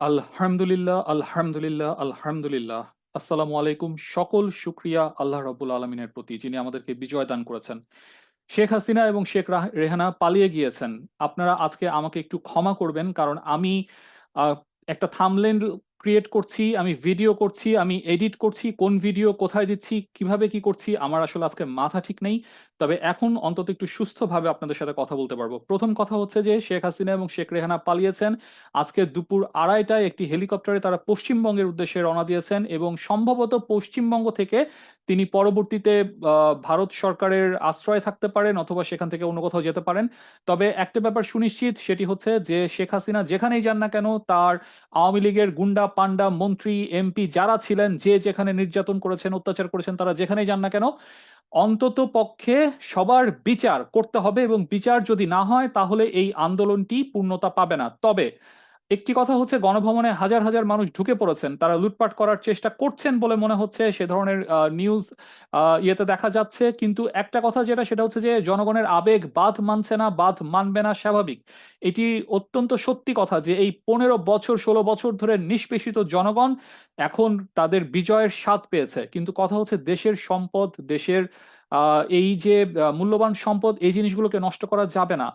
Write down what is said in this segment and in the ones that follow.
আলহামদুলিল্লাহ, আলহামদুলিল্লাহ, আলহামদুলিল্লাহ। আসসালামু আলাইকুম। সকল সুক্রিয়া আল্লাহ রবুল আলমিনের প্রতি যিনি আমাদেরকে বিজয় দান করেছেন। শেখ হাসিনা এবং শেখ রাহ রেহানা পালিয়ে গিয়েছেন। আপনারা আজকে আমাকে একটু ক্ষমা করবেন। কারণ আমি একটা থাম্বনেইল ক্রিয়েট করছি, আমি ভিডিও করছি, আমি এডিট করছি, কোন ভিডিও কোথায় দিচ্ছি, কীভাবে কি করছি আমার আসলে আজকে মাথা ঠিক নেই। তবে এখন অন্তত একটু সুস্থভাবে আপনাদের সাথে কথা বলতে পারব। প্রথম কথা হচ্ছে যে শেখ হাসিনা এবং শেখ রেহানা পালিয়েছেন। আজকে দুপুর আড়াইটায় একটি হেলিকপ্টারে তারা পশ্চিমবঙ্গের উদ্দেশ্যে রওনা দিয়েছেন এবং সম্ভবত পশ্চিমবঙ্গ থেকে তিনি পরবর্তীতে ভারত সরকারের আশ্রয় থাকতে পারেন অথবা সেখান থেকে অন্য কোথাও যেতে পারেন। তবে একটা ব্যাপার সুনিশ্চিত সেটি হচ্ছে যে শেখ হাসিনা যেখানেই যান না কেন তার আওয়ামী লীগের গুন্ডা, পান্ডা, মন্ত্রী, এমপি যারা ছিলেন যে যেখানে নির্যাতন করেছেন, অত্যাচার করেছেন তারা যেখানেই যান না কেন অন্তত পক্ষে সবার বিচার করতে হবে এবং বিচার যদি না হয় তাহলে এই আন্দোলনটি পূর্ণতা পাবে না। তবে একটি কথা হচ্ছে গণভবনে হাজার, হাজার মানুষ ঢুকে পড়েছেন। তারা লুটপাট করার চেষ্টা করছেন বলে মনে হচ্ছে সে ধরনের নিউজ ইয়েতে দেখা যাচ্ছে। কিন্তু একটা কথা যেটা সেটা হচ্ছে যে জনগণের আবেগ বাঁধ মানছে না, বাঁধ মানবে না স্বাভাবিক। এটি অত্যন্ত সত্যি কথা যে এই ১৫ বছর ১৬ বছর ধরে নিষ্পেষিত জনগণ এখন তাদের বিজয়ের স্বাদ পেয়েছে। কিন্তু কথা হচ্ছে দেশের সম্পদ, দেশের এই যে মূল্যবান সম্পদ এই জিনিসগুলোকে নষ্ট করা যাবে না।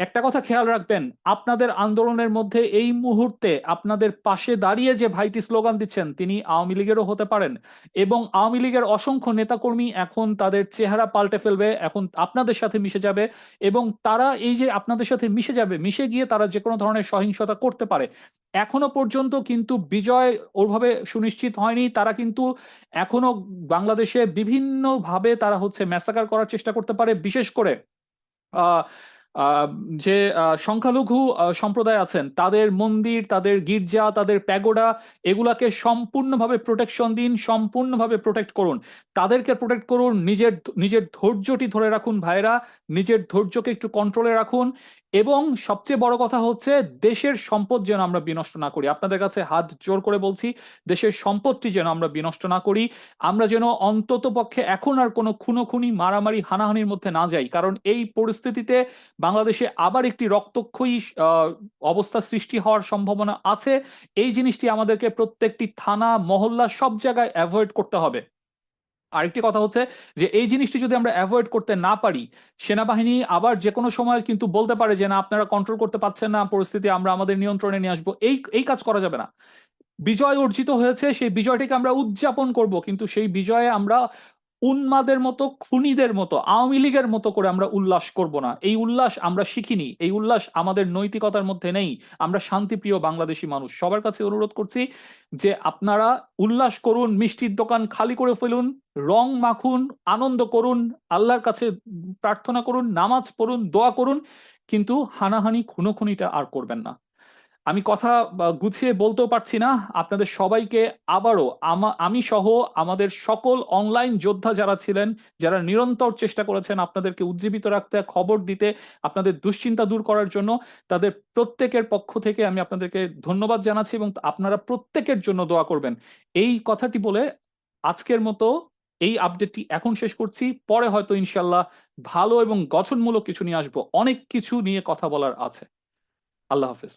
একটা কথা খেয়াল রাখবেন, আপনাদের আন্দোলনের মধ্যে এই মুহূর্তে আপনাদের পাশে দাঁড়িয়ে যে ভাইটি স্লোগান দিচ্ছেন তিনি আওয়ামী লীগেরও হতে পারেন এবং আওয়ামী লীগের অসংখ্য নেতাকর্মী এখন তাদের চেহারা পাল্টে ফেলবে, এখন আপনাদের সাথে মিশে যাবে এবং তারা এই যে আপনাদের সাথে মিশে যাবে, মিশে গিয়ে তারা যে কোনো ধরনের সহিংসতা করতে পারে। এখনও পর্যন্ত কিন্তু বিজয় ওভাবে সুনিশ্চিত হয়নি। তারা কিন্তু এখনও বাংলাদেশে বিভিন্নভাবে তারা হচ্ছে ম্যাসাকার করার চেষ্টা করতে পারে। বিশেষ করে আ আ যে সংখ্যালঘু সম্প্রদায় আছেন তাদের মন্দির, তাদের গির্জা, তাদের প্যাগোডা এগুলাকে সম্পূর্ণভাবে প্রোটেকশন দিন, সম্পূর্ণভাবে প্রোটেক্ট করুন। তাদেরকে প্রোটেক্ট করুন, নিজের নিজের ধৈর্যটি ধরে রাখুন ভাইরা নিজের ধৈর্যকে একটু কন্ট্রোলে রাখুন এবং সবচেয়ে বড় কথা হচ্ছে দেশের সম্পদ যেন আমরা বিনষ্ট না করি। আপনাদের কাছে হাত জোর করে বলছি, দেশের সম্পদটি যেন আমরা বিনষ্ট না করি। আমরা যেন অন্ততপক্ষে এখন আর কোনো খুনোখুনি, মারামারি, হানাহানির মধ্যে না যাই। কারণ এই পরিস্থিতিতে বাংলাদেশে আবার একটি রক্তক্ষয়ী অবস্থা সৃষ্টি হওয়ার সম্ভাবনা আছে। এই জিনিসটি আমাদেরকে প্রত্যেকটি থানা, মহল্লা সব জায়গায় অ্যাভয়েড করতে হবে। আরেকটি কথা হচ্ছে যে এই জিনিসটি যদি আমরা অ্যাভয়েড করতে না পারি, সেনাবাহিনী আবার যে কোনো সময় কিন্তু বলতে পারে যে, "না আপনারা কন্ট্রোল করতে পারছেন না, পরিস্থিতি আমরা আমাদের নিয়ন্ত্রণে নিয়ে আসব।" এই এই কাজ করা যাবে না। বিজয় অর্জিত হয়েছে, সেই বিজয়টিকে আমরা উদযাপন করব। কিন্তু সেই বিজয়ে আমরা উন্মাদের মতো, খুনীদের মতো, আওয়ামী লীগের মতো করে আমরা উল্লাস করব না। এই উল্লাস আমরা শিখিনি। এই উল্লাস আমাদের নৈতিকতার মধ্যে নেই। আমরা শান্তিপ্রিয় বাংলাদেশী মানুষ। সবার কাছে অনুরোধ করছি যে আপনারা উল্লাস করুন, মিষ্টির দোকান খালি করে ফেলুন, রং মাখুন, আনন্দ করুন, আল্লাহর কাছে প্রার্থনা করুন, নামাজ পড়ুন, দোয়া করুন। কিন্তু হানাহানি, খুনোখুনিটা আর করবেন না। আমি কথা গুছিয়ে বলতেও পারছি না। আপনাদের সবাইকে আবারও আমি সহ আমাদের সকল অনলাইন যোদ্ধা যারা ছিলেন, যারা নিরন্তর চেষ্টা করেছেন আপনাদেরকে উজ্জীবিত রাখতে, খবর দিতে, আপনাদের দুশ্চিন্তা দূর করার জন্য, তাদের প্রত্যেকের পক্ষ থেকে আমি আপনাদেরকে ধন্যবাদ জানাচ্ছি এবং আপনারা প্রত্যেকের জন্য দোয়া করবেন। এই কথাটি বলে আজকের মতো এই আপডেটটি এখন শেষ করছি। পরে হয়তো ইনশাআল্লাহ ভালো এবং গঠনমূলক কিছু নিয়ে আসব। অনেক কিছু নিয়ে কথা বলার আছে। আল্লাহ হাফেজ।